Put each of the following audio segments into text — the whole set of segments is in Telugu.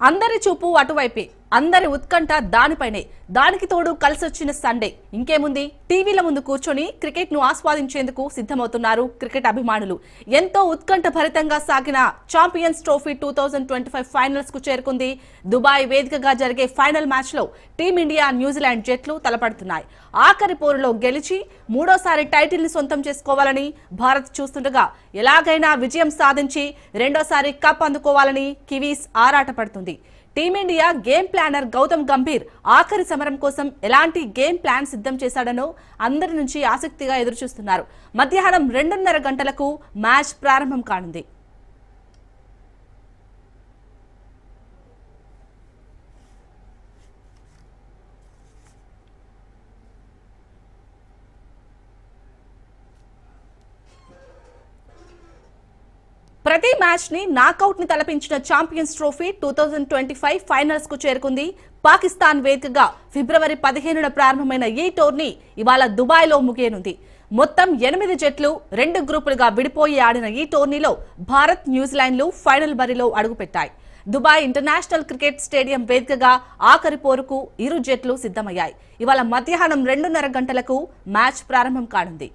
అందరి చూపు అటువైపే. అందరి ఉత్కంఠ దానిపైనే. దానికి తోడు కలిసి వచ్చిన సండే ఇంకేముంది? టీవీల ముందు కూర్చొని క్రికెట్ను ఆస్వాదించేందుకు సిద్ధమవుతున్నారు క్రికెట్ అభిమానులు. ఎంతో ఉత్కంఠ భరితంగా సాగిన champions trophy two thousand twenty five ఫైనల్స్కు చేరుకుంది. దుబాయ్ వేదికగా జరిగే ఫైనల్ మ్యాచ్లో టీమిండియా న్యూజిలాండ్ జట్లు తలపడుతున్నాయి. ఆఖరి పోరులో గెలిచి మూడోసారి టైటిల్ని సొంతం చేసుకోవాలని భారత్ చూస్తుండగా ఎలాగైనా విజయం సాధించి రెండోసారి కప్ అందుకోవాలని Kiwis ఆరాటపడుతుంది. Team India game planner Gautam Gambhir ఆఖరి సమరం కోసం ఎలాంటి గేమ్ ప్లాన్ సిద్ధం చేశాడనో అందరి నుంచి ఆసక్తిగా ఎదురుచూస్తున్నారు. మధ్యాహ్నం రెండున్నర గంటలకు మ్యాచ్ ప్రారంభం కానుంది. ప్రతి మ్యాచ్ని నాకౌట్ని తలపించిన champions trophy two thousand twenty five ఫైనల్స్కు చేరుకుంది. పాకిస్తాన్ వేదికగా ఫిబ్రవరి పదిహేనున ప్రారంభమైన ఈ టోర్నీ ఇవాళ దుబాయ్లో ముగియనుంది. మొత్తం ఎనిమిది జట్లు రెండు గ్రూపులుగా విడిపోయి ఆడిన ఈ టోర్నీలో భారత్ న్యూజిలాండ్లు ఫైనల్ బరిలో అడుగుపెట్టాయి. దుబాయ్ ఇంటర్నేషనల్ క్రికెట్ స్టేడియం వేదికగా ఆఖరి పోరుకు ఇరు జట్లు సిద్ధమయ్యాయి. ఇవాళ మధ్యాహ్నం రెండున్నర గంటలకు మ్యాచ్ ప్రారంభం కానుంది.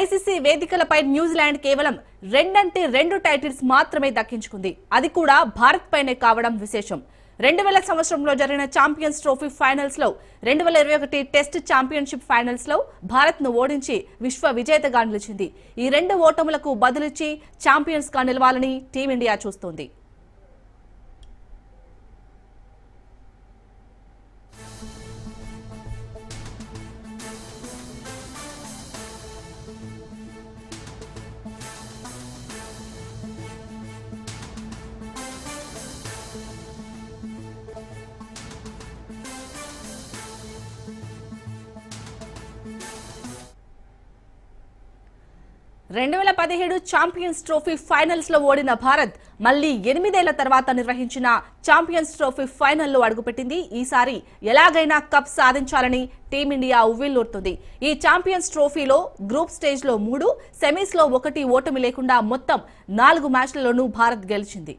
ఐసీసీ వేదికలపై న్యూజిలాండ్ కేవలం రెండంటే రెండు టైటిల్స్ మాత్రమే దక్కించుకుంది. అది కూడా భారత్ పైనే కావడం విశేషం. రెండు వేల సంవత్సరంలో జరిగిన ఛాంపియన్స్ ట్రోఫీ ఫైనల్స్లో రెండు వేల ఇరవై ఒకటి టెస్ట్ ఛాంపియన్షిప్ ఫైనల్స్లో భారత్ను ఓడించి విశ్వ విజేతగా నిలిచింది. ఈ రెండు ఓటములకు బదులిచ్చి ఛాంపియన్స్గా నిలవాలని టీమిండియా చూస్తోంది. రెండు వేల పదిహేడు ఛాంపియన్స్ ట్రోఫీ ఫైనల్స్లో ఓడిన భారత్ మళ్ళీ ఎనిమిదేళ్ళ తర్వాత నిర్వహించిన ఛాంపియన్స్ ట్రోఫీ ఫైనల్లో అడుగుపెట్టింది. ఈసారి ఎలాగైనా కప్ సాధించాలని టీమిండియా ఉవ్విల్లూరుతుంది ఈ ఛాంపియన్స్ ట్రోఫీలో గ్రూప్ స్టేజ్లో మూడు సెమీస్లో ఒకటి ఓటమి లేకుండా మొత్తం నాలుగు మ్యాచ్లలోనూ భారత్ గెలిచింది.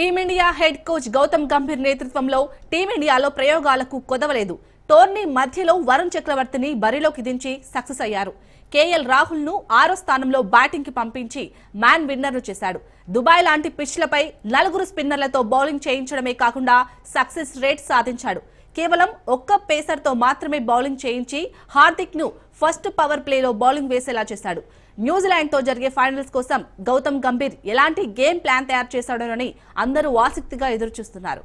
Team India head coach Gautam Gambhir నేతృత్వంలో టీమిండియాలో ప్రయోగాలకు కొదవలేదు. టోర్నీ మధ్యలో వరుణ్ చక్రవర్తిని బరిలోకి దించి సక్సెస్ అయ్యారు. కేఎల్ రాహుల్ను ఆరో స్థానంలో బ్యాటింగ్కి పంపించి మ్యాన్ విన్నర్ చేశాడు. దుబాయ్ లాంటి పిచ్లపై నలుగురు స్పిన్నర్లతో బౌలింగ్ చేయించడమే కాకుండా సక్సెస్ రేట్ సాధించాడు. కేవలం ఒక్క పేసర్తో మాత్రమే బౌలింగ్ చేయించి హార్దిక్ను ఫస్ట్ పవర్ ప్లేలో బౌలింగ్ వేసేలా చేశాడు. న్యూజిలాండ్తో జరిగే ఫైనల్స్ కోసం గౌతమ్ గంభీర్ ఎలాంటి గేమ్ ప్లాన్ తయారు చేశాడోనని అందరూ ఆసక్తిగా ఎదురుచూస్తున్నారు.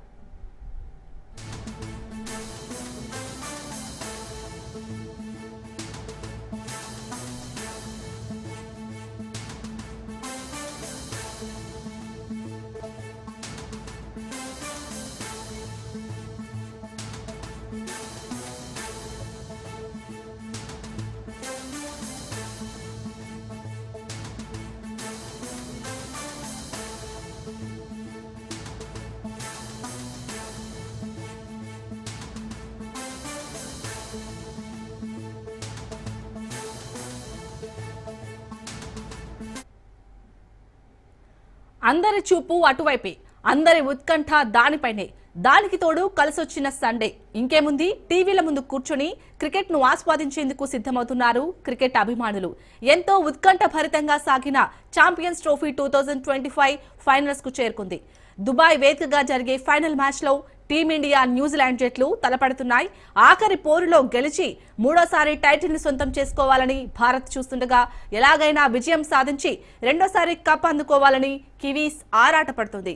అందరి చూపు అటువైపే. అందరి ఉత్కంఠ దానిపైనే. దానికి తోడు కలిసొచ్చిన సండే. ఇంకేముంది? టీవీల ముందు కూర్చొని క్రికెట్ను ఆస్వాదించేందుకు సిద్ధమవుతున్నారు క్రికెట్ అభిమానులు. ఎంతో ఉత్కంఠ భరితంగా సాగిన champions trophy two thousand twenty five ఫైనల్స్కు చేరుకుంది. దుబాయ్ వేదికగా జరిగే ఫైనల్ మ్యాచ్లో టీమిండియా న్యూజిలాండ్ జట్లు తలపడుతున్నాయి. ఆఖరి పోరులో గెలిచి మూడోసారి టైటిల్ని సొంతం చేసుకోవాలని భారత్ చూస్తుండగా ఎలాగైనా విజయం సాధించి రెండోసారి కప్ అందుకోవాలని Kiwis ఆరాటపడుతుంది.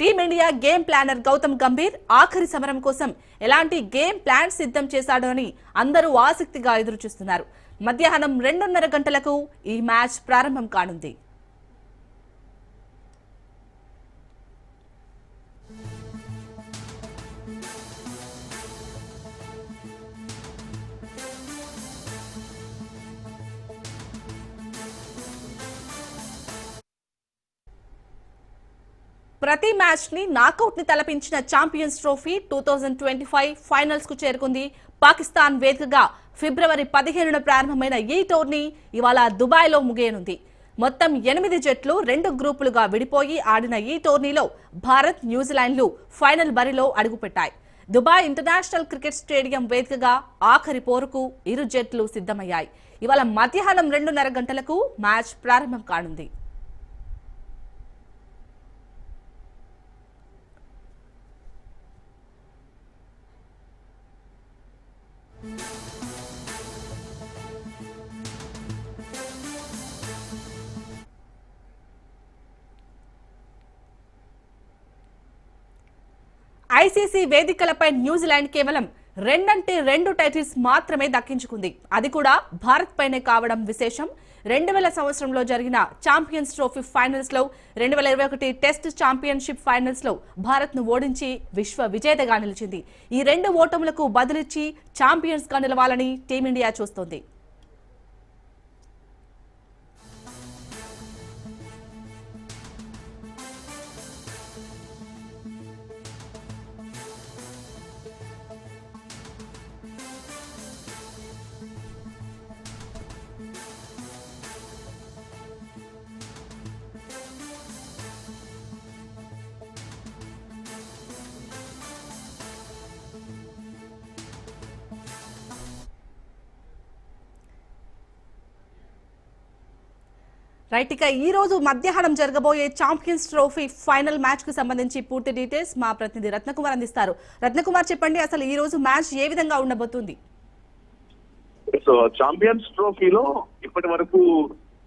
Team India game planner Gautam Gambhir ఆఖరి సమరం కోసం ఎలాంటి గేమ్ ప్లాన్ సిద్ధం చేశాడో అని అందరూ ఆసక్తిగా ఎదురుచూస్తున్నారు. మధ్యాహ్నం రెండున్నర గంటలకు ఈ మ్యాచ్ ప్రారంభం కానుంది. ప్రతి మ్యాచ్ని నాకౌట్ని తలపించిన champions trophy two thousand twenty five ఫైనల్స్కు చేరుకుంది. పాకిస్తాన్ వేదికగా ఫిబ్రవరి పదిహేనున ప్రారంభమైన ఈ టోర్నీ ఇవాళ దుబాయ్లో ముగియనుంది. మొత్తం ఎనిమిది జట్లు రెండు గ్రూపులుగా విడిపోయి ఆడిన ఈ టోర్నీలో భారత్ న్యూజిలాండ్లు ఫైనల్ బరిలో అడుగుపెట్టాయి. దుబాయ్ ఇంటర్నేషనల్ క్రికెట్ స్టేడియం వేదికగా ఆఖరి పోరుకు ఇరు జట్లు సిద్ధమయ్యాయి. ఇవాళ మధ్యాహ్నం రెండున్నర గంటలకు మ్యాచ్ ప్రారంభం కానుంది. ఐసీసీ వేదికలపై న్యూజిలాండ్ కేవలం రెండంటే రెండు టైటిల్స్ మాత్రమే దక్కించుకుంది. అది కూడా భారత్ పైనే కావడం విశేషం. రెండు వేల సంవత్సరంలో జరిగిన ఛాంపియన్స్ ట్రోఫీ ఫైనల్స్లో రెండు వేల ఇరవై ఒకటి టెస్ట్ ఛాంపియన్షిప్ ఫైనల్స్లో భారత్ను ఓడించి విశ్వ విజేతగా నిలిచింది. ఈ రెండు ఓటములకు బదులిచ్చి ఛాంపియన్స్గా నిలవాలని టీమిండియా చూస్తోంది. రైట్ ఇక ఈ రోజు మధ్యాహ్నం జరగబోయే ఛాంపియన్స్ ట్రోఫీ ఫైనల్ మ్యాచ్కు సంబంధించి పూర్తి డీటెయిల్స్ మా ప్రతినిధి రత్నకుమార్ అందిస్తారు. రత్నకుమార్ చెప్పండి అసలు ఈ రోజు మ్యాచ్ ఏ విధంగా ఉండబోతుంది? సో ఛాంపియన్స్ ట్రోఫీలో ఇప్పటి వరకు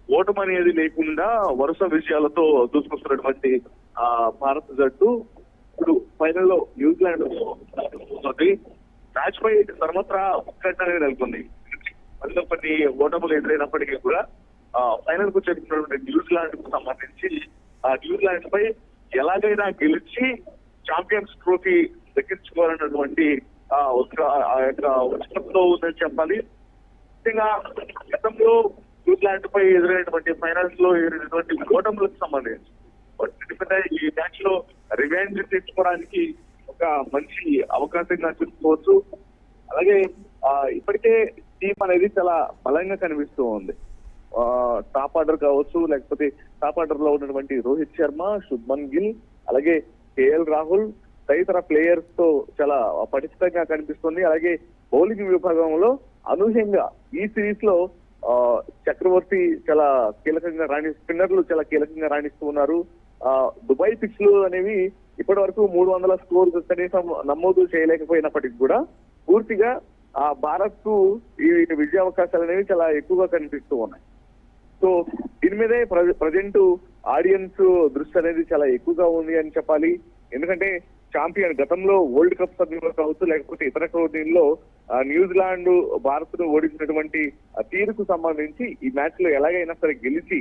ఓటమి అనేది లేకుండా వరుస విజయాలతో దూసుకొస్తున్నటువంటి ఆ భారత జట్టు ఇప్పుడు ఫైనల్లో న్యూజిలాండ్ మ్యాచ్ పై సర్వత్రా ఉత్కంఠ అనేది నెలకొంది. అందులో కొన్ని ఓటములు ఎదురైనప్పటికీ కూడా ఫైనల్కు చేరుకున్నటువంటి న్యూజిలాండ్కు సంబంధించి ఆ న్యూజిలాండ్ పై ఎలాగైనా గెలిచి చాంపియన్స్ ట్రోఫీ దక్కించుకోవాలన్నటువంటి ఆ ఉత్సా- ఆ యొక్క ఉత్సవంతో ఉందని చెప్పాలి. ముఖ్యంగా గతంలో న్యూజిలాండ్ పై ఎదురైనటువంటి ఫైనల్స్లో ఎదురైనటువంటి ఓటములకు సంబంధించి ఈ మ్యాచ్లో రివెంజ్ తెచ్చుకోవడానికి ఒక మంచి అవకాశంగా చూసుకోవచ్చు. అలాగే ఇప్పటికే టీం అనేది చాలా బలంగా కనిపిస్తూ ఉంది. టాప్ ఆర్డర్ కావచ్చు లేకపోతే టాప్ ఆర్డర్లో ఉన్నటువంటి రోహిత్ శర్మ శుభ్మన్ గిల్ అలాగే కేఎల్ రాహుల్ తదితర ప్లేయర్స్తో చాలా పటిష్టంగా కనిపిస్తుంది. అలాగే బౌలింగ్ విభాగంలో అనూహ్యంగా ఈ సిరీస్లో ఆ, చక్రవర్తి చాలా కీలకంగా రాణి స్పిన్నర్లు చాలా కీలకంగా రాణిస్తూ ఉన్నారు. ఆ, దుబాయ్ పిచ్లు అనేవి ఇప్పటి వరకు మూడు వందల స్కోర్ కనీసం నమోదు చేయలేకపోయినప్పటికీ కూడా పూర్తిగా ఆ భారత్కు ఈ విజయావకాశాలు అనేవి చాలా ఎక్కువగా కనిపిస్తూ ఉన్నాయి. సో దీని మీదే ప్రజెంట్ ఆడియన్స్ దృష్టి అనేది చాలా ఎక్కువగా ఉంది అని చెప్పాలి. ఎందుకంటే ఛాంపియన్ గతంలో వరల్డ్ కప్ సభ్యులు కావచ్చు లేకపోతే ఇతర టోర్నీల్లో న్యూజిలాండ్ భారత్ను ఓడించినటువంటి తీరుకు సంబంధించి ఈ మ్యాచ్లో ఎలాగైనా సరే గెలిచి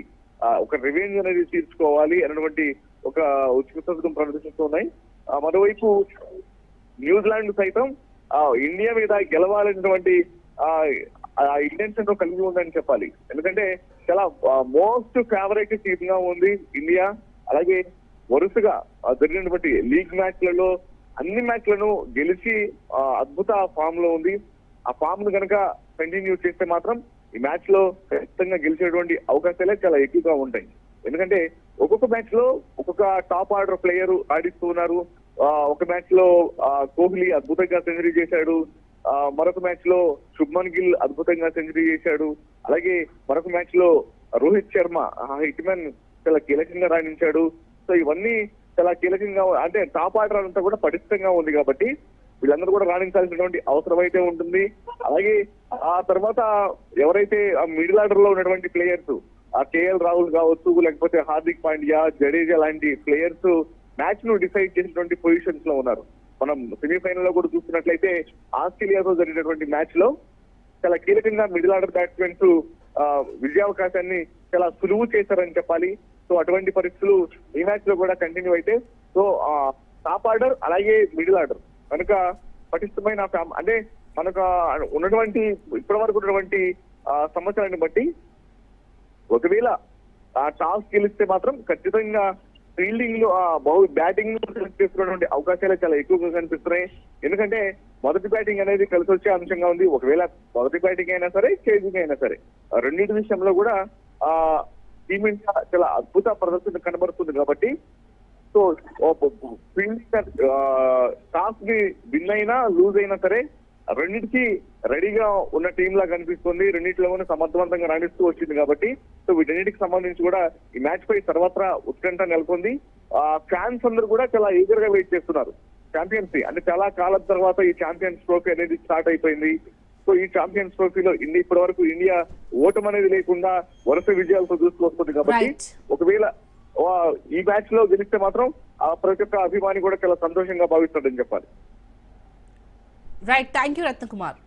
ఒక రివెంజ్ అనేది తీర్చుకోవాలి అన్నటువంటి ఒక ఉత్సుకతను ప్రదర్శిస్తున్నాయి. మరోవైపు న్యూజిలాండ్ సైతం ఇండియా మీద గెలవాలనేటువంటి ఆ ఇంటెన్షన్ కలిగి ఉందని చెప్పాలి. ఎందుకంటే చాలా మోస్ట్ ఫేవరెట్ టీమ్గా ఉంది ఇండియా. అలాగే వరుసగా జరిగినటువంటి లీగ్ మ్యాచ్లలో అన్ని మ్యాచ్లను గెలిచి అద్భుత ఫామ్లో ఉంది. ఆ ఫామ్ను కనుక కంటిన్యూ చేస్తే మాత్రం ఈ మ్యాచ్లో ఖచ్చితంగా గెలిచేటువంటి అవకాశాలే చాలా ఎక్కువగా ఉంటాయి. ఎందుకంటే ఒక్కొక్క మ్యాచ్లో ఒక్కొక్క టాప్ ఆర్డర్ ప్లేయర్ ఆడిస్తూ ఉన్నారు. ఒక మ్యాచ్లో కోహ్లీ అద్భుతంగా సెంచరీ చేశాడు. మరొక మ్యాచ్లో శుభ్మన్ గిల్ అద్భుతంగా సెంచరీ చేశాడు. అలాగే మరొక మ్యాచ్లో రోహిత్ శర్మ హిట్ మ్యాన్ చాలా కీలకంగా రాణించాడు. సో ఇవన్నీ చాలా కీలకంగా అంటే టాప్ ఆర్డర్ అంతా కూడా పటిష్టంగా ఉంది కాబట్టి వీళ్ళందరూ కూడా రాణించాల్సినటువంటి అవసరం అయితే ఉంటుంది. అలాగే ఆ తర్వాత ఎవరైతే ఆ మిడిల్ ఆర్డర్లో ఉన్నటువంటి ప్లేయర్స్ ఆ కేఎల్ రాహుల్ కావచ్చు లేకపోతే హార్దిక్ పాండ్యా జడేజా లాంటి ప్లేయర్స్ మ్యాచ్ను డిసైడ్ చేసినటువంటి పొజిషన్స్లో ఉన్నారు. మనం సెమీఫైనల్లో కూడా చూస్తున్నట్లయితే ఆస్ట్రేలియాతో జరిగినటువంటి మ్యాచ్లో చాలా కీలకంగా మిడిల్ ఆర్డర్ బ్యాట్స్మెన్స్ విజయావకాశాన్ని చాలా సులువు చేశారని చెప్పాలి. సో అటువంటి పరిస్థితులు ఈ మ్యాచ్లో కూడా కంటిన్యూ అయితే సో టాప్ ఆర్డర్ అలాగే మిడిల్ ఆర్డర్. కనుక పటిష్టమైన అంటే మనకు ఉన్నటువంటి ఇప్పటి వరకు ఉన్నటువంటి సంవత్సరాన్ని బట్టి ఒకవేళ ఆ టాస్ గెలిస్తే మాత్రం ఖచ్చితంగా ఫీల్డింగ్లో బౌ బ్యాటింగ్ సెలెక్ట్ చేసుకున్నటువంటి అవకాశాలు చాలా ఎక్కువగా కనిపిస్తున్నాయి. ఎందుకంటే మొదటి బ్యాటింగ్ అనేది కలిసి వచ్చే అంశంగా ఉంది. ఒకవేళ మొదటి బ్యాటింగ్ అయినా సరే చేజింగ్ అయినా సరే. రెండింటి విషయంలో కూడా ఆ టీమిండియా చాలా అద్భుత ప్రదర్శన కనబడుతుంది కాబట్టి సో ఫీల్డింగ్ టాస్కి విన్ అయినా లూజ్ అయినా సరే రెండింటికి రెడీగా ఉన్న టీం లా కనిపిస్తుంది రెండింటిలోనే సమర్థవంతంగా రాణిస్తూ వచ్చింది కాబట్టి సో వీటన్నిటికి సంబంధించి కూడా ఈ మ్యాచ్ పై సర్వత్రా ఉత్కంఠ నెలకొంది. ఫ్యాన్స్ అందరూ కూడా చాలా ఈగర్గా వెయిట్ చేస్తున్నారు. ఛాంపియన్సీ అంటే చాలా కాలం తర్వాత ఈ ఛాంపియన్స్ ట్రోఫీ అనేది స్టార్ట్ అయిపోయింది. సో ఈ ఛాంపియన్స్ ట్రోఫీలో ఇండియా ఇప్పటి వరకు ఇండియా ఓటం అనేది లేకుండా వరుస విజయాలతో దూసుకొస్తుంది కాబట్టి. ఒకవేళ ఈ మ్యాచ్లో గెలిస్తే మాత్రం ఆ ప్రతి ఒక్క అభిమాని కూడా చాలా సంతోషంగా భావిస్తాడని చెప్పాలి. Right thank you Ratnakumar